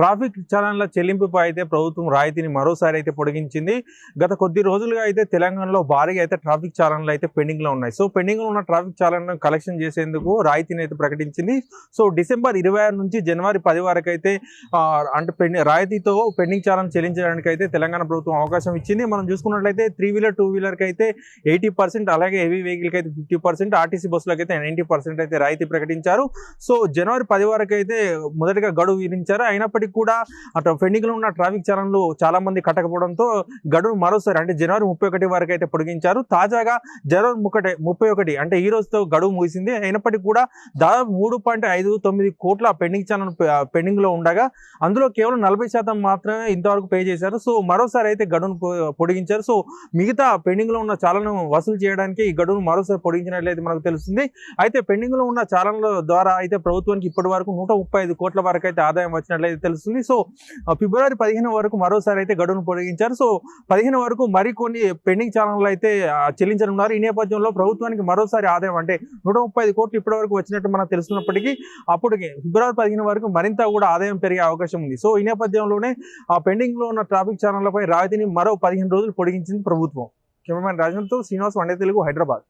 Traffic చలనాల చెల్లింపుపై అయితే ప్రభుత్వం రాయితీని మరోసారి అయితే పొడిగించింది. గత కొద్ది రోజులుగా అయితే తెలంగాణలో భారీగా అయితే ట్రాఫిక్ చాలనాలు అయితే పెండింగ్లో ఉన్నాయి. సో పెండింగ్లో ఉన్న ట్రాఫిక్ చాలనాలను కలెక్షన్ చేసేందుకు రాయితీని అయితే ప్రకటించింది. సో డిసెంబర్ ఇరవై ఆరు నుంచి జనవరి పది వరకు అయితే అంటే పెండింగ్ రాయితీతో పెండింగ్ చాలన చెల్లించడానికి అయితే తెలంగాణ ప్రభుత్వం అవకాశం ఇచ్చింది. మనం చూసుకున్నట్లయితే త్రీ వీలర్ టూ వీలర్కి అయితే ఎయిటీ పర్సెంట్ అలాగే హెవీ వెహికల్కి అయితే ఫిఫ్టీ పర్సెంట్ ఆర్టీసీ బస్సులకు అయితే నైంటీ పర్సెంట్ అయితే రాయితీ ప్రకటించారు. సో జనవరి పది వరకు అయితే మొదటిగా గడువు విధించారు. అయినప్పటికీ కూడా అటు పెండింగ్లో ఉన్న ట్రాఫిక్ చలనలు చాలా మంది కట్టకపోవడంతో గడువు మరోసారి అంటే జనవరి ముప్పై ఒకటి వరకు అయితే పొడిగించారు. తాజాగా జనవరి ముక్కటి ముప్పై ఒకటి అంటే ఈ రోజుతో గడువు ముగిసింది. అయినప్పటికీ కూడా దాదాపు మూడు పాయింట్ ఐదు తొమ్మిది కోట్ల పెండింగ్ ఛానల్ పెండింగ్లో ఉండగా అందులో కేవలం నలభై శాతం మాత్రమే ఇంతవరకు పే చేశారు. సో మరోసారి అయితే గడువును పొడిగించారు. సో మిగతా పెండింగ్లో ఉన్న చాలను వసూలు చేయడానికి ఈ గడువును మరోసారి పొడిగించినట్లయితే మనకు తెలుస్తుంది. అయితే పెండింగ్లో ఉన్న చాలన్ల ద్వారా అయితే ప్రభుత్వానికి ఇప్పటి వరకు నూట ముప్పై ఐదు కోట్ల వరకు అయితే ఆదాయం వచ్చినట్లయితే తెలుస్తుంది. సో ఫిబ్రవరి పదిహేను వరకు మరోసారి అయితే గడువును పొడిగించారు. సో పదిహేను వరకు మరికొన్ని పెండింగ్ ఛానళ్ళు అయితే చెల్లించనున్నారు. ఈ నేపథ్యంలో ప్రభుత్వానికి మరోసారి ఆదాయం అంటే నూట ముప్పై ఐదు కోట్లు ఇప్పటి వరకు వచ్చినట్టు మనకు తెలుస్తున్నప్పటికీ అప్పటికి ఫిబ్రవరి పదిహేను వరకు మరింత కూడా ఆదాయం పెరిగే అవకాశం ఉంది. సో ఈ నేపథ్యంలోనే ఆ పెండింగ్లో ఉన్న ట్రాఫిక్ ఛానళ్ళపై రాయితీని మరో పదిహేను రోజులు పొడిగించింది ప్రభుత్వం. కెమెరామెన్ రాజంతో శ్రీనివాస్ వండే తెలుగు హైదరాబాద్.